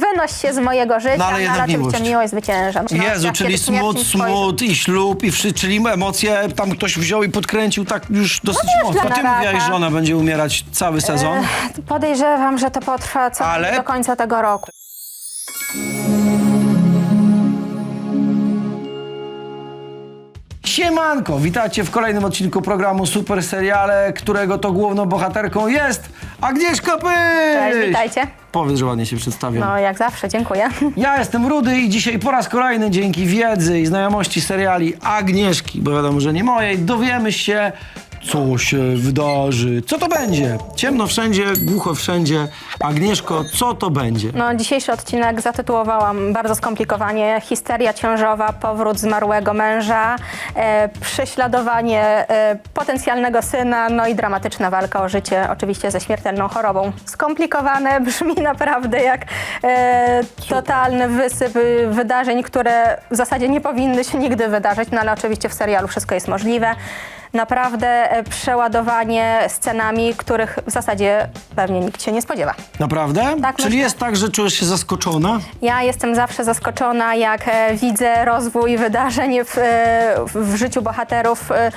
wynoś się z mojego życia, No, ale no, jednak oczywiście miłość. miłość zwycięża. No, Jezu, jak czyli kiedy śmierć smut, mi spojrzy. smut i ślub, i wszy, czyli emocje tam ktoś wziął i podkręcił tak już dosyć wiesz, mocno. dla Ty naraka. mówiłaś, że ona będzie umierać cały sezon. Podejrzewam, że to potrwa co Ale- do końca tego roku. Siemanko, witajcie w kolejnym odcinku programu Super Seriale, którego to główną bohaterką jest Agnieszka Pyś! Cześć, witajcie. Powiedz, że ładnie się przedstawiam. No jak zawsze, dziękuję. Ja jestem Rudy i dzisiaj po raz kolejny dzięki wiedzy i znajomości seriali Agnieszki, bo wiadomo, że nie mojej, dowiemy się, co się wydarzy. Co to będzie? Ciemno wszędzie, głucho wszędzie. Agnieszko, co to będzie? No, dzisiejszy odcinek zatytułowałam bardzo skomplikowanie. Histeria ciążowa, powrót zmarłego męża, e, prześladowanie e, potencjalnego syna, no i dramatyczna walka o życie, oczywiście ze śmiertelną chorobą. Skomplikowane brzmi naprawdę jak e, totalny wysyp y, wydarzeń, które w zasadzie nie powinny się nigdy wydarzyć, no ale oczywiście w serialu wszystko jest możliwe. Naprawdę e, przeładowanie scenami, których w zasadzie pewnie nikt się nie spodziewa. Naprawdę? Tak, Czyli myślę. jest tak, że czujesz się zaskoczona? Ja jestem zawsze zaskoczona, jak e, widzę rozwój wydarzeń w, e, w życiu bohaterów, e,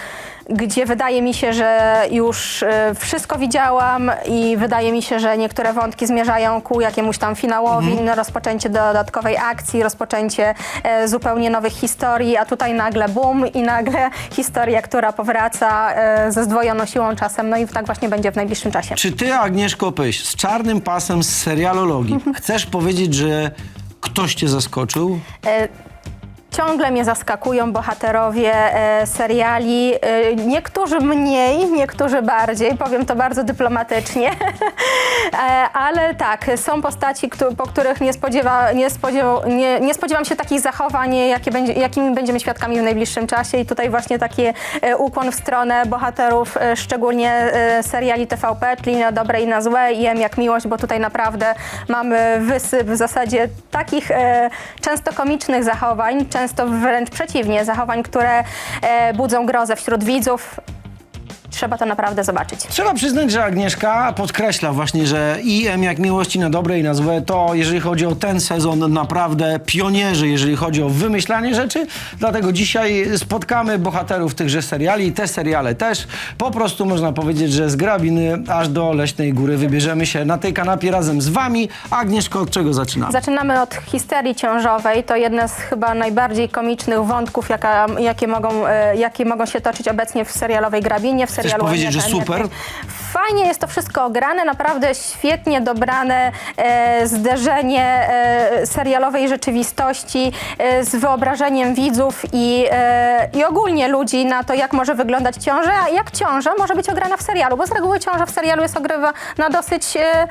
gdzie wydaje mi się, że już e, wszystko widziałam i wydaje mi się, że niektóre wątki zmierzają ku jakiemuś tam finałowi, no, rozpoczęcie dodatkowej akcji, rozpoczęcie e, zupełnie nowych historii, a tutaj nagle boom i nagle historia, która powraca e, ze zdwojoną siłą czasem, no i tak właśnie będzie w najbliższym czasie. Czy ty, Agnieszko Pyś, z czarnym pasem z serialologii, chcesz powiedzieć, że ktoś cię zaskoczył? E, Ciągle mnie zaskakują bohaterowie e, seriali. E, niektórzy mniej, niektórzy bardziej, powiem to bardzo dyplomatycznie. e, ale tak, są postaci, po których nie, spodziewa, nie, spodziewa, nie, nie spodziewam się takich zachowań, jakie będzie, jakimi będziemy świadkami w najbliższym czasie. I tutaj właśnie taki e, ukłon w stronę bohaterów, e, szczególnie e, seriali TVP, czyli na dobre i na złe, i jem jak miłość, bo tutaj naprawdę mamy wysyp w zasadzie takich e, często komicznych zachowań, często wręcz przeciwnie, zachowań, które e, budzą grozę wśród widzów. Trzeba to naprawdę zobaczyć. Trzeba przyznać, że Agnieszka podkreśla właśnie, że IM jak miłości na dobre i na złe, to jeżeli chodzi o ten sezon, naprawdę pionierzy, jeżeli chodzi o wymyślanie rzeczy. Dlatego dzisiaj spotkamy bohaterów tychże seriali i te seriale też. Po prostu można powiedzieć, że z grabiny aż do Leśnej Góry wybierzemy się na tej kanapie razem z wami. Agnieszko, od czego zaczynamy? Zaczynamy od histerii ciążowej. To jedna z chyba najbardziej komicznych wątków, jaka, jakie, mogą, e, jakie mogą się toczyć obecnie w serialowej grabinie, w serialu powiedzieć, że super? Fajnie jest to wszystko ograne, naprawdę świetnie dobrane e, zderzenie e, serialowej rzeczywistości e, z wyobrażeniem widzów i, e, i ogólnie ludzi na to, jak może wyglądać ciąża, a jak ciąża może być ograna w serialu, bo z reguły ciąża w serialu jest ogrywa na dosyć e,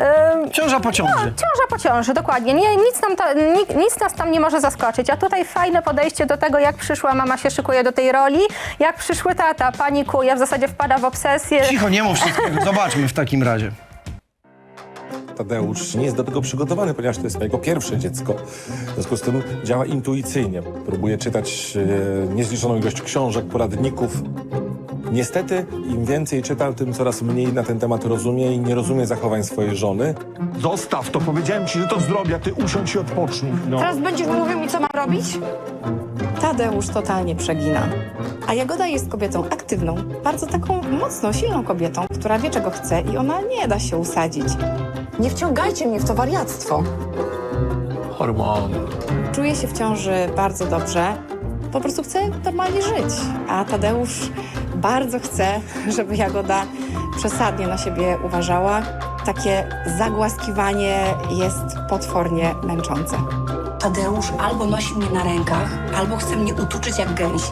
e, Ciąża po ciąży. Ciąża po ciąży, dokładnie. Nie, nic, nam ni, nic nas tam nie może zaskoczyć. A tutaj fajne podejście do tego, jak przyszła mama się szykuje do tej roli, jak przyszły tata panikuje, w zasadzie wpada w obsesję. Cicho, nie mów wszystkiego. Zobaczmy w takim razie. Tadeusz nie jest do tego przygotowany, ponieważ to jest jego pierwsze dziecko. W związku z tym działa intuicyjnie. Próbuje czytać e, niezliczoną ilość książek, poradników. Niestety, im więcej czyta, tym coraz mniej na ten temat rozumie i nie rozumie zachowań swojej żony. Zostaw to, powiedziałem ci, że to zrobię, a ty usiądź i odpocznij. No. Teraz będziesz mówił mi, co mam robić? Tadeusz totalnie przegina. A Jagoda jest kobietą aktywną, bardzo taką mocną, silną kobietą, która wie, czego chce i ona nie da się usadzić. Nie wciągajcie mnie w to wariactwo. Hormony. Czuje się w ciąży bardzo dobrze, po prostu chce normalnie żyć. A Tadeusz bardzo chce, żeby Jagoda przesadnie na siebie uważała. Takie zagłaskiwanie jest potwornie męczące. Tadeusz albo nosi mnie na rękach, albo chce mnie utuczyć jak gęś.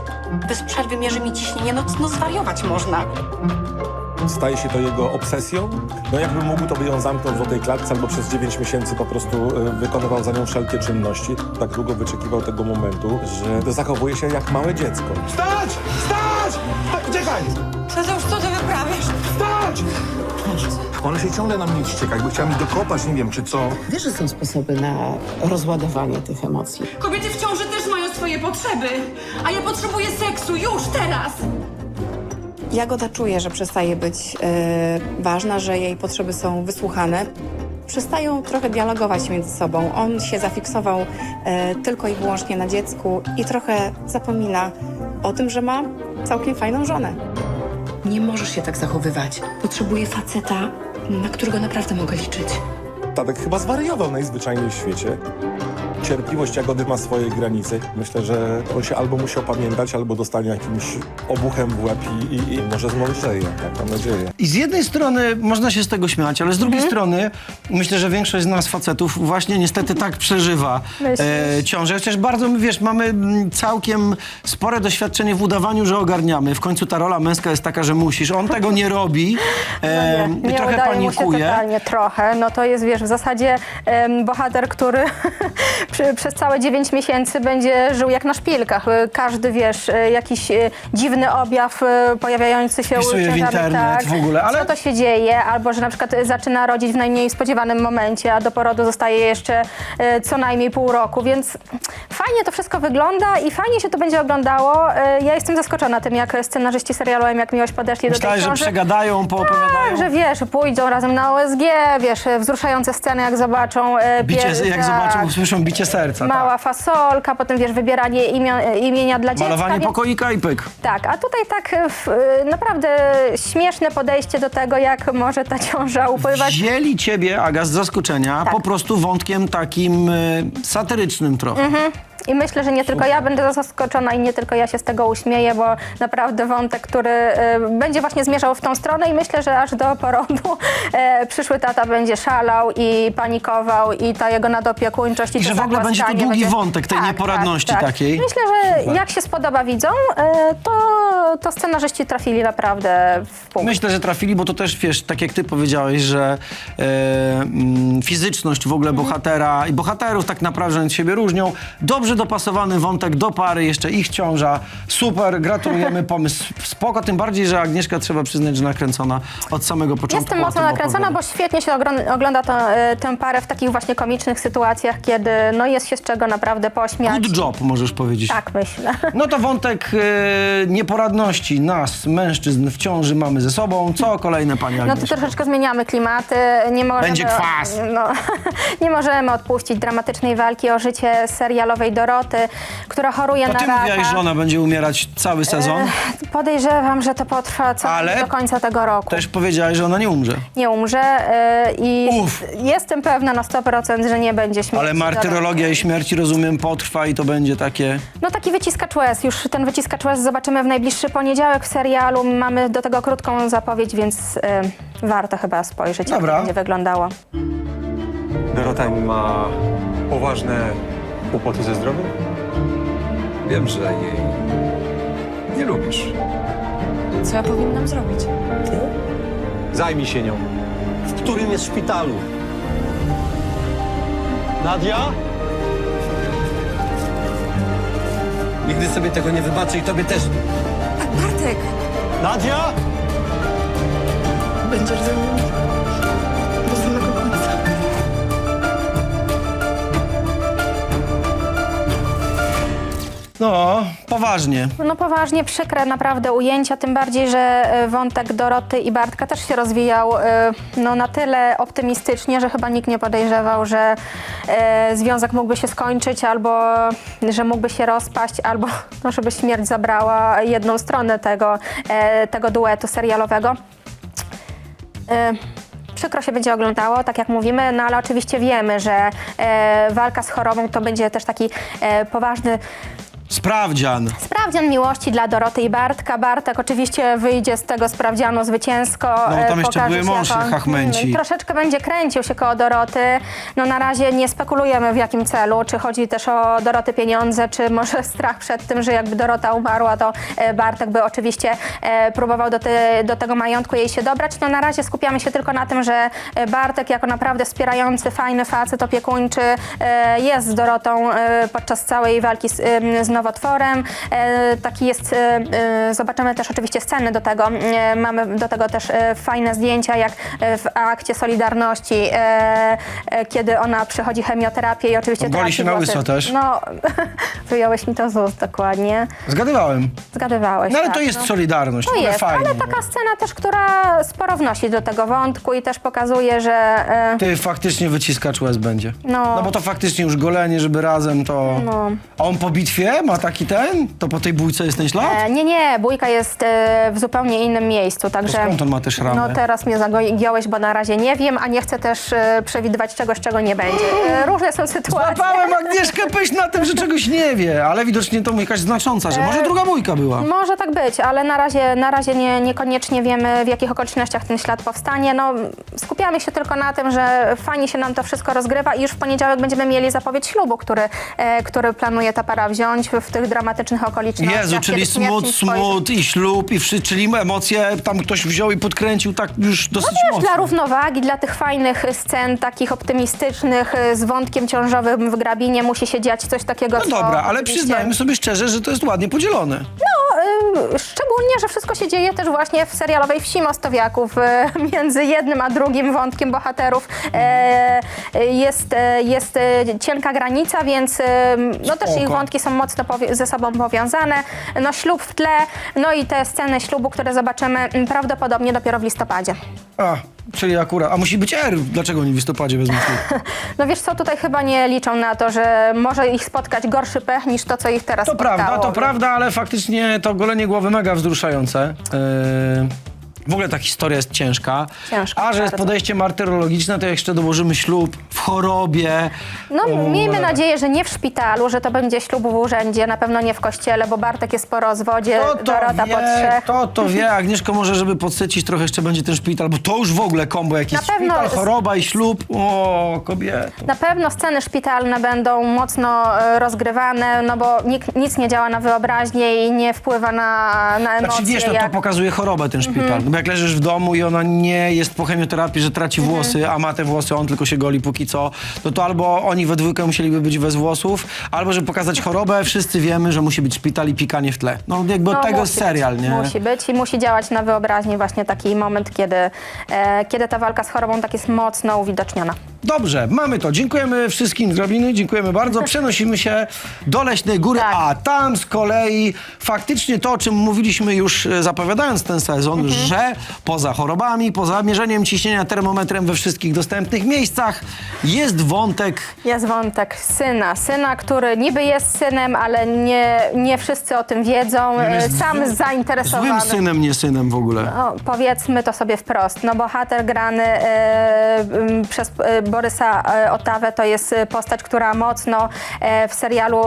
Bez przerwy mierzy mi ciśnienie, no, no zwariować można. Staje się to jego obsesją. No jakby mógł, to by ją zamknął w złotej klatce albo przez 9 miesięcy po prostu e, wykonywał za nią wszelkie czynności. Tak długo wyczekiwał tego momentu, że zachowuje się jak małe dziecko. Stać! Stać! Tak, Uciekaj! Tadeusz, co ty wyprawiasz? Stać! Ona się ciągle na mnie ścieka, jakby chciała mi dokopać, nie wiem, czy co. Wiesz, że są sposoby na rozładowanie tych emocji. Kobiety w ciąży też mają swoje potrzeby, a ja potrzebuję seksu już teraz. Jagoda czuje, że przestaje być e, ważna, że jej potrzeby są wysłuchane. przestają trochę dialogować między sobą. On się zafiksował e, tylko i wyłącznie na dziecku i trochę zapomina o tym, że ma całkiem fajną żonę. Nie możesz się tak zachowywać. Potrzebuję faceta, na którego naprawdę mogę liczyć. Tadek chyba zwariował najzwyczajniej w świecie. Cierpliwość Jagody ma swoje granice. Myślę, że on się albo musi opamiętać, albo dostanie jakimś obuchem w łeb i, i, i może zmądrzeje. Tak mam nadzieję. I z jednej strony można się z tego śmiać, ale z drugiej strony myślę, że większość z nas facetów właśnie niestety tak przeżywa e, ciążę. Chociaż bardzo, wiesz, mamy mm, całkiem spore doświadczenie w udawaniu, że ogarniamy. W końcu ta rola męska jest taka, że musisz. On tego nie robi. E, No nie, nie trochę udaje mu się panikuje. totalnie, trochę. No to jest, wiesz, w zasadzie em, bohater, który przy, przez całe 9 miesięcy będzie żył jak na szpilkach. Y, Każdy, wiesz, y, jakiś y, dziwny objaw pojawiający się Wpisuje ciężarnych, internet w ogóle, ale- Co to się dzieje? Albo, że na przykład zaczyna rodzić w najmniej spodziewanym momencie, a do porodu zostaje jeszcze co najmniej pół roku, więc fajnie to wszystko wygląda i fajnie się to będzie oglądało. Ja jestem zaskoczona tym, jak scenarzyści serialu M, jak Miłość podeszli do tej Myślałeś, że przegadają, poopowiadają. Tak, że wiesz, pójdą razem na OSG, wiesz, wzruszające sceny, jak zobaczą Bicie, jak tak. zobaczą, usłyszą bicie serca. Mała Tak. fasolka, potem wiesz, wybieranie imio, e, imienia dla dziecka. Malowanie więc- pokoika i pyk. Tak, a tutaj tak e, w, e, naprawdę śmieszne podejście do tego, jak może ta ciąża upływać. Wzięli ciebie, Aga, z zaskoczenia Tak. po prostu wątkiem takim satyrycznym trochę. Mhm. I myślę, że nie tylko ja będę zaskoczona i nie tylko ja się z tego uśmieję, bo naprawdę wątek, który e, będzie właśnie zmierzał w tą stronę i myślę, że aż do porodu e, przyszły tata będzie szalał i panikował i ta jego nadopiekuńczość i, I to że w ogóle będzie to zagłaskanie długi wątek tej nieporadności takiej. Myślę, że jak się spodoba widzom, e, to, to scenarzyści trafili naprawdę w punkt. Myślę, że trafili, bo to też, wiesz, tak jak ty powiedziałeś, że e, mm, fizyczność w ogóle bohatera i bohaterów tak naprawdę od siebie różnią. Dobrze dopasowany wątek do pary, jeszcze ich ciąża. Super, gratulujemy, pomysł spoko, tym bardziej, że Agnieszka trzeba przyznać, że nakręcona od samego początku. Jestem o mocno tym nakręcona, opowiada. bo świetnie się ogro- ogląda to, e, tę parę w takich właśnie komicznych sytuacjach, kiedy no, jest się z czego naprawdę pośmiać. Good job, możesz powiedzieć. Tak, myślę. No to wątek e, nieporadności nas, mężczyzn w ciąży mamy ze sobą. Co kolejne, pani No to Agnieszka? troszeczkę zmieniamy klimaty. Nie możemy, Będzie kwas. No, nie możemy odpuścić dramatycznej walki o życie serialowej Doroty, która choruje To na ty raka. mówiłaś, że ona będzie umierać cały sezon. Podejrzewam, że to potrwa co Ale do końca tego roku. Też powiedziałaś, że ona nie umrze. Nie umrze e, i Uf. jestem pewna na 100%, że nie będzie śmierci. Ale martyrologia i śmierci, rozumiem, potrwa i to będzie takie... No taki wyciskacz łez. Już ten wyciskacz łez zobaczymy w najbliższy poniedziałek w serialu. Mamy do tego krótką zapowiedź, więc e, warto chyba spojrzeć, jak Dobra. to będzie wyglądało. Dorota ma poważne kłopoty ze zdrowiem? Wiem, że jej nie lubisz. Co ja powinnam zrobić? Zajmij się nią. W którym jest szpitalu? Nadia? Nigdy sobie tego nie wybaczę i tobie też. Bartek! Nadia? Będziesz ze mną No, poważnie. No poważnie przykre naprawdę ujęcia, tym bardziej, że e, wątek Doroty i Bartka też się rozwijał e, no, na tyle optymistycznie, że chyba nikt nie podejrzewał, że e, związek mógłby się skończyć albo że mógłby się rozpaść, albo no, żeby śmierć zabrała jedną stronę tego, e, tego duetu serialowego. E, Przykro się będzie oglądało, tak jak mówimy, no ale oczywiście wiemy, że e, walka z chorobą to będzie też taki e, poważny Sprawdzian. Sprawdzian miłości dla Doroty i Bartka. Bartek oczywiście wyjdzie z tego sprawdzianu zwycięsko. No, e, tam jeszcze pokaże były się mąż jako- chachmęci. Mm, Troszeczkę będzie kręcił się koło Doroty. No na razie nie spekulujemy w jakim celu, czy chodzi też o Doroty pieniądze, czy może strach przed tym, że jakby Dorota umarła, to e, Bartek by oczywiście e, próbował do, te, do tego majątku jej się dobrać. No na razie skupiamy się tylko na tym, że e, Bartek jako naprawdę wspierający, fajny facet opiekuńczy e, jest z Dorotą e, podczas całej walki z, em, z nowotworem. E, taki jest, e, e, zobaczymy też oczywiście sceny do tego. Mamy do tego też fajne zdjęcia, jak w akcie Solidarności, kiedy ona przechodzi chemioterapię i oczywiście traci się na włosy. łyso też. No, wyjąłeś mi to z ust dokładnie. Zgadywałem. Zgadywałeś. No ale tak, to jest no. solidarność. To ale jest, fajnie. ale taka scena też, która sporo wnosi do tego wątku i też pokazuje, że Ty faktycznie wyciskacz łez będzie. No. No bo to faktycznie już golenie, żeby razem to... No. A on po bitwie ma taki ten? To po tej bójce jest ten ślad? e, nie, nie, bójka jest e, w zupełnie innym miejscu, także... skąd on ma te szramy? No teraz mnie zagiąłeś, bo na razie nie wiem, a nie chcę też e, przewidywać czegoś, czego nie będzie. E, różne są sytuacje. Złapałem Agnieszkę Pyś na tym, że czegoś nie wie, ale widocznie to jakaś znacząca, że może druga bójka była. Może tak być, ale na razie, na razie nie, niekoniecznie wiemy, w jakich okolicznościach ten ślad powstanie. No, skupiamy się tylko na tym, że fajnie się nam to wszystko rozgrywa i już w poniedziałek będziemy mieli zapowiedź ślubu, który, e, który planuje ta para wziąć w, tych dramatycznych okolicznościach. Jezu, czyli kiedy śmierć smut, spojrzy- smut i ślub, i wszy, czyli emocje tam ktoś wziął i podkręcił tak już dosyć Wiesz, mocno. dla równowagi, dla tych fajnych scen, takich optymistycznych, e, z wątkiem ciążowym w grabinie musi się dziać coś takiego, No co dobra, ale oczywiście- przyznajmy sobie szczerze, że to jest ładnie podzielone. No, y, szczególnie, że wszystko się dzieje też właśnie w serialowej wsi Mostowiaków. y, Między jednym a drugim wątkiem bohaterów e, jest, e, jest e, cienka granica, więc no też Spoko. ich wątki są mocno ze sobą powiązane. No ślub w tle, no i te sceny ślubu, które zobaczymy m, prawdopodobnie dopiero w listopadzie. A, czyli akurat. A musi być R. Dlaczego nie w listopadzie wezmą ślub? No wiesz co, tutaj chyba nie liczą na to, że może ich spotkać gorszy pech niż to, co ich teraz To spotkało. prawda, to prawda, ale faktycznie to golenie głowy mega wzruszające. Yy, w ogóle ta historia jest ciężka. Ciężka, A że jest bardzo. podejście martyrologiczne, to jeszcze dołożymy ślub w chorobie. No, O, miejmy nadzieję, że nie w szpitalu, że to będzie ślub w urzędzie, na pewno nie w kościele, bo Bartek jest po rozwodzie, Kto to Dorota wie, po trzech. kto to wie, Agnieszko może, żeby podsycić trochę jeszcze będzie ten szpital, bo to już w ogóle kombo. Na pewno Szpital, z- choroba i ślub. O, kobieto. Na pewno sceny szpitalne będą mocno e, rozgrywane, no bo nikt, nic nie działa na wyobraźnię i nie wpływa na, na emocje. Znaczy wiesz, no to jak... pokazuje chorobę ten szpital. Mhm. Bo jak leżysz w domu i ona nie jest po chemioterapii, że traci włosy, a ma te włosy, on tylko się goli póki co, no to albo oni we dwójkę musieliby być bez włosów, albo żeby pokazać chorobę, wszyscy wiemy, że musi być szpital i pikanie w tle. No jakby od No, tego musi serial, być, nie? Musi być i musi działać na wyobraźnię właśnie taki moment, kiedy, e, kiedy ta walka z chorobą tak jest mocno uwidoczniona. Dobrze, mamy to. Dziękujemy wszystkim z Grabiny, dziękujemy bardzo. Przenosimy się do Leśnej Góry, Tak. a tam z kolei faktycznie to, o czym mówiliśmy już e, zapowiadając ten sezon, Mhm. że poza chorobami, poza mierzeniem ciśnienia termometrem we wszystkich dostępnych miejscach, jest wątek Jest wątek syna. Syna, który niby jest synem, ale nie, nie wszyscy o tym wiedzą. E, jest Sam złym- zainteresowany. złym synem, nie synem w ogóle. No, powiedzmy to sobie wprost. No, bohater grany e, m, przez e, Borysa e, Otawę to jest e, postać, która mocno e, w serialu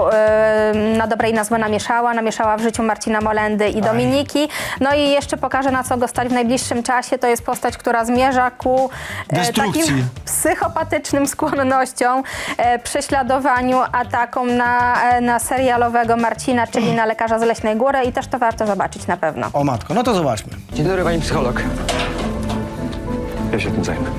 na dobre i na złe namieszała. Namieszała w życiu Marcina Molendy i Dominiki. No i jeszcze pokażę, na co go stać w najbliższym czasie. To jest postać, która zmierza ku Destrukcji. takim psychopatycznym skłonnościom, prześladowaniu, atakom na, na serialowego Marcina, czyli na lekarza z Leśnej Góry i też to warto zobaczyć na pewno. O matko, no to zobaczmy. Dzień dobry, pani psycholog. Ja się tym zajmę.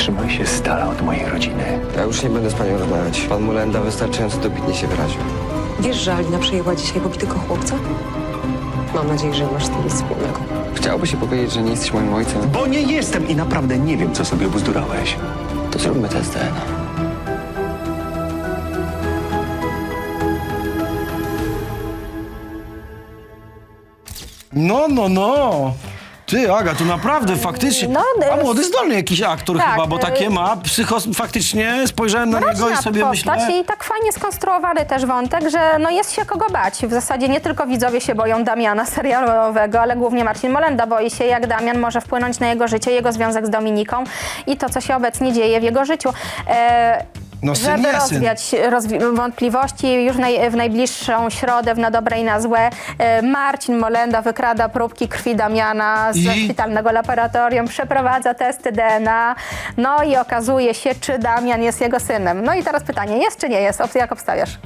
Trzymaj się z dala od mojej rodziny. Ja już nie będę z panią rozmawiać. Pan Mulenda wystarczająco dobitnie się wyraził. Wiesz, że Alina przejęła dzisiaj pobitego chłopca? Mam nadzieję, że masz z tym nic wspólnego. Chciałoby się powiedzieć, że nie jesteś moim ojcem. Bo nie jestem i naprawdę nie wiem, co sobie obzdurałeś. To zróbmy test DNA. No, no, no. Ty, Aga, tu naprawdę faktycznie. No, a y, młody, zdolny jakiś aktor tak, chyba, bo y, takie ma. Psycho, faktycznie spojrzałem na niego i sobie postać myślę. i tak fajnie skonstruowany też wątek, że no jest się kogo bać. W zasadzie nie tylko widzowie się boją Damiana serialowego, ale głównie Marcin Molenda boi się, jak Damian może wpłynąć na jego życie, jego związek z Dominiką i to, co się obecnie dzieje w jego życiu. E, No, syn Żeby syn. rozwiać rozwi- wątpliwości, już naj, w najbliższą środę, w na dobre i na złe, e, Marcin Molenda wykrada próbki krwi Damiana ze I? szpitalnego laboratorium, przeprowadza testy DNA, no i okazuje się, czy Damian jest jego synem. No i teraz pytanie, jest czy nie jest? Ob- Jak obstawiasz?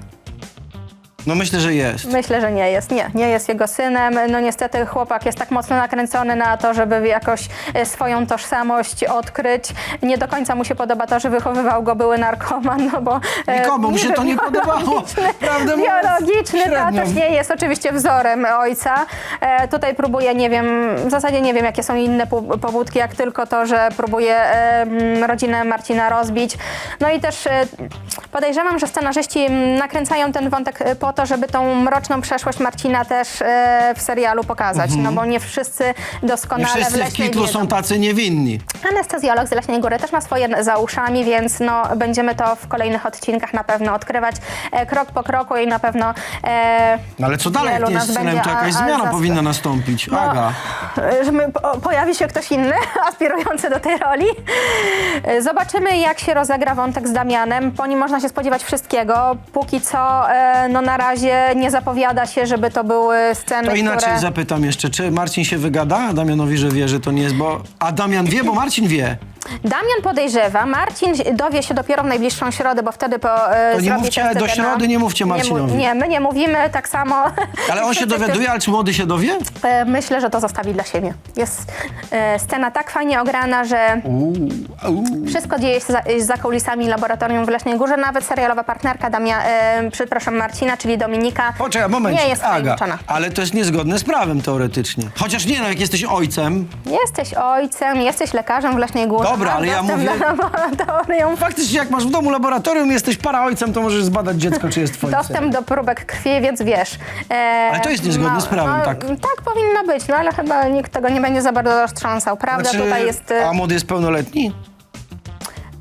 No myślę, że jest. Myślę, że nie jest. Nie, nie jest jego synem. No niestety chłopak jest tak mocno nakręcony na to, żeby jakoś e, swoją tożsamość odkryć. Nie do końca mu się podoba to, że wychowywał go były narkoman, no bo... e, Nikomu mu się to nie podobało, biologiczny- prawdę Biologiczny średnio. tatuś nie jest oczywiście wzorem ojca. E, tutaj próbuje, nie wiem, w zasadzie nie wiem, jakie są inne pu- pobudki, jak tylko to, że próbuje e, m, rodzinę Marcina rozbić. No i też e, podejrzewam, że scenarzyści m, nakręcają ten wątek e, po to, żeby tą mroczną przeszłość Marcina też e, w serialu pokazać, no bo nie wszyscy Nie doskonale w wszyscy w Leśnej Kitlu wiedzą. są tacy niewinni. Anestezjolog z Leśnej Góry też ma swoje za uszami, więc no, będziemy to w kolejnych odcinkach na pewno odkrywać e, krok po kroku i na pewno e, No ale co dalej, jak wielu nie jest nas będzie to jakaś a- a zmiana powinna nastąpić. No, Aga. e, że my, po, pojawi się ktoś inny, aspirujący do tej roli. E, Zobaczymy, jak się rozegra wątek z Damianem. Po nim można się spodziewać wszystkiego. Póki co, e, no na razie nie zapowiada się, żeby to były sceny, To inaczej które... zapytam jeszcze, czy Marcin się wygada Damianowi, że wie, że to nie jest, bo... A Damian wie, bo Marcin wie. Damian podejrzewa, Marcin dowie się dopiero w najbliższą środę, bo wtedy po, e, To nie zrobi mówcie do DNA. środy, nie mówcie Marcinowi. Nie, my nie mówimy tak samo. Ale on się dowiaduje, ale czy młody się dowie? E, Myślę, że to zostawi dla siebie. Jest e, scena tak fajnie ograna, że wszystko dzieje się za, za kulisami laboratorium w Leśnej Górze. Nawet serialowa partnerka Damia, e, przepraszam, Marcina, czyli Dominika, Poczekaj, moment. nie jest Aga, ale to jest niezgodne z prawem teoretycznie. Chociaż nie, no jak jesteś ojcem, Jesteś ojcem, jesteś lekarzem w Leśnej Górze. Dobra, ale ja mówię- laboratorium. faktycznie jak masz w domu laboratorium, jesteś para ojcem, to możesz zbadać dziecko, czy jest twoim Dostęp do próbek krwi, więc wiesz. E, Ale to jest niezgodne z prawem, tak? Tak powinno być, no ale chyba nikt tego nie będzie za bardzo roztrząsał, prawda? Znaczy, Tutaj jest... e, A młody jest pełnoletni?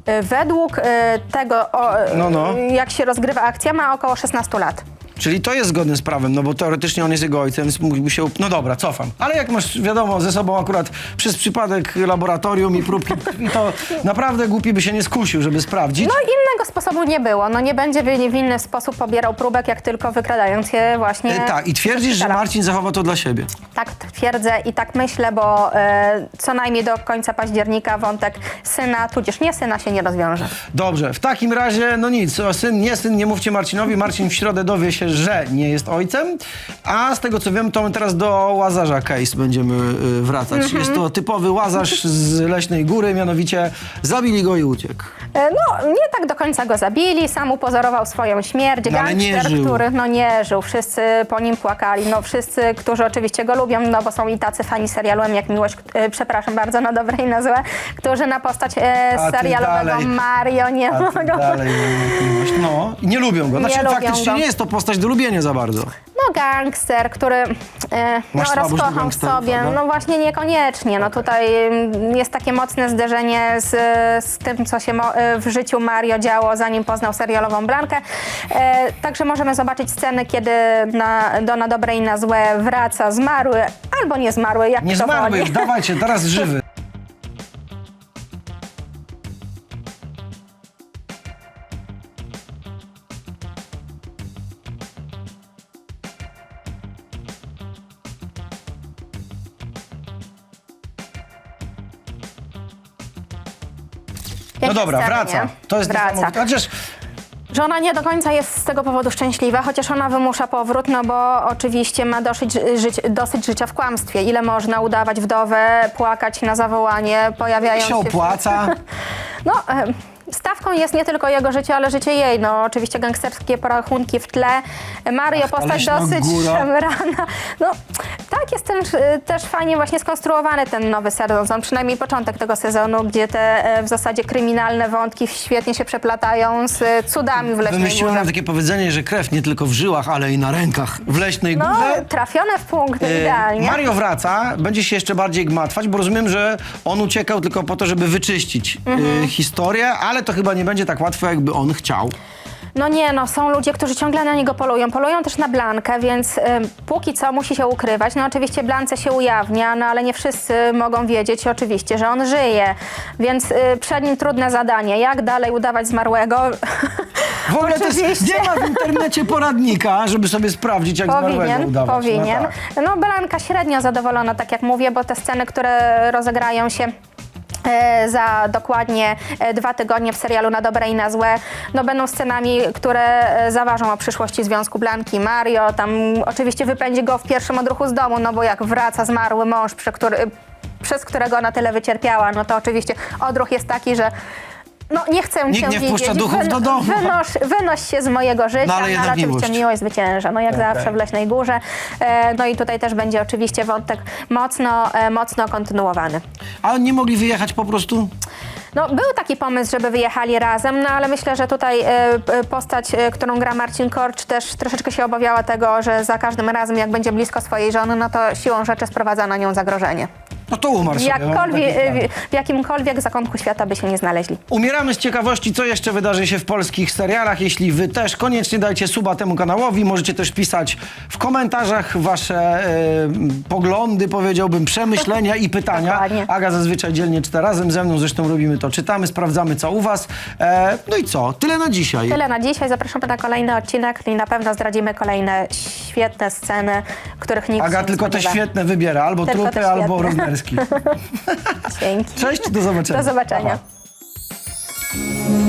e, Według e, tego, o, e, No, no. jak się rozgrywa akcja, ma około 16 lat. Czyli to jest zgodne z prawem, no bo teoretycznie on jest jego ojcem, więc mógłby się... No dobra, cofam. Ale jak masz, wiadomo, ze sobą akurat przez przypadek laboratorium i próbki krwi, to naprawdę głupi by się nie skusił, żeby sprawdzić. No innego sposobu nie było. No nie będzie w w inny sposób pobierał próbek, jak tylko wykradając je właśnie. E, tak, i twierdzisz, że. Marcin zachowa to dla siebie. Tak twierdzę i tak myślę, bo e, co najmniej do końca października wątek syna, tudzież nie syna się nie rozwiąże. Dobrze, w takim razie, no nic, o syn, nie syn, nie mówcie Marcinowi. Marcin w środę dowie się, że nie jest ojcem, a z tego co wiem, to my teraz do Łazarza case będziemy y, wracać. Mhm. Jest to typowy Łazarz z Leśnej Góry, mianowicie zabili go i uciekł. E, No, nie tak do końca go zabili, sam upozorował swoją śmierć. No, ale nie żył. który no nie żył, wszyscy po nim płakali. No wszyscy, którzy oczywiście go lubią, no bo są i tacy fani serialu M jak Miłość, e, przepraszam bardzo, na dobre i na złe, którzy na postać e, A ty serialowego dalej. Mario nie A ty mogą. dalej. No, i nie lubią go. Nie Znaczy, lubią faktycznie go. nie jest to postać do lubienia za bardzo. No gangster, który e, no, Masz słabość do rozkochał w gangsterów, sobie. Aga? No właśnie niekoniecznie. No tutaj mm, jest takie mocne zderzenie z, z tym, co się mo- e, w życiu Mario działo, zanim poznał serialową Blankę. E, także możemy zobaczyć sceny, kiedy na, do na dobre i na złe wraca zmarły albo nie zmarły, jak Nie kto zmarły woli. dawajcie, teraz żywy. No dobra, wraca. nie? To jest Wraca. niesamowite. Chociaż Że ona nie do końca jest z tego powodu szczęśliwa, chociaż ona wymusza powrót, no bo oczywiście ma dosyć, żyć, dosyć życia w kłamstwie. Ile można udawać wdowę, płakać na zawołanie, pojawiają się się... opłaca. No, stawką jest nie tylko jego życie, ale życie jej. No, oczywiście gangsterskie porachunki w tle. Mario Ach, ta postać leśna dosyć góra. szemrana. No, tak jest ten, y, też fajnie właśnie skonstruowany ten nowy sezon, przynajmniej początek tego sezonu, gdzie te e, w zasadzie kryminalne wątki świetnie się przeplatają z e, cudami w Leśnej Wymyśliłem Górze. nam takie powiedzenie, że krew nie tylko w żyłach, ale i na rękach. W Leśnej No, Górze trafione w punkt, E, idealnie. Mario wraca, będzie się jeszcze bardziej gmatwać, bo rozumiem, że on uciekał tylko po to, żeby wyczyścić Mhm. e, historię, ale to chyba nie będzie tak łatwo, jakby on chciał. No nie, no są ludzie, którzy ciągle na niego polują. Polują też na Blankę, więc ym, póki co musi się ukrywać. No oczywiście Blance się ujawnia, no ale nie wszyscy mogą wiedzieć oczywiście, że on żyje. Więc y, przed nim trudne zadanie. Jak dalej udawać zmarłego? W ogóle to jest, Oczywiście. nie ma w internecie poradnika, żeby sobie sprawdzić, jak zmarłego Powinien, udawać. powinien. No No, tak. Blanka średnio zadowolona, tak jak mówię, bo te sceny, które rozegrają się za dokładnie e, dwa tygodnie w serialu Na dobre i na złe, no będą scenami, które e, zaważą o przyszłości związku Blanki Mario. Tam oczywiście wypędzi go w pierwszym odruchu z domu, no bo jak wraca zmarły mąż, przy który, przez którego ona tyle wycierpiała, no to oczywiście odruch jest taki, że no nie chcę Nikt cię nie wpuszcza widzieć. duchów do domu. Wynoś, wynoś się z mojego życia, No, ale jednak ale oczywiście miłość. miłość zwycięża, no jak zawsze w Leśnej Górze. E, no i tutaj też będzie oczywiście wątek mocno, e, mocno kontynuowany. A nie mogli wyjechać po prostu? No, był taki pomysł, żeby wyjechali razem, no ale myślę, że tutaj e, e, postać, e, którą gra Marcin Korcz, też troszeczkę się obawiała tego, że za każdym razem, jak będzie blisko swojej żony, no to siłą rzeczy sprowadza na nią zagrożenie. No to umarł sobie. mam Jakkolwiek, taki plan. e, w, jakimkolwiek zakątku świata by się nie znaleźli. Umieramy z ciekawości, co jeszcze wydarzy się w polskich serialach. Jeśli wy też, koniecznie dajcie suba temu kanałowi. Możecie też pisać w komentarzach wasze e, poglądy, powiedziałbym, przemyślenia i pytania. Dokładnie. Aga zazwyczaj dzielnie czyta razem ze mną, zresztą robimy to, czytamy, sprawdzamy co u was. E, no i co? Tyle na dzisiaj. Tyle na dzisiaj. Zapraszamy na kolejny odcinek i na pewno zdradzimy kolejne świetne sceny, których nikt się Aga nie tylko te spodziewa. świetne wybiera, albo Tylko te trupy, albo świetne. Michalski. Dzięki. Cześć, do zobaczenia. Do zobaczenia. Aha.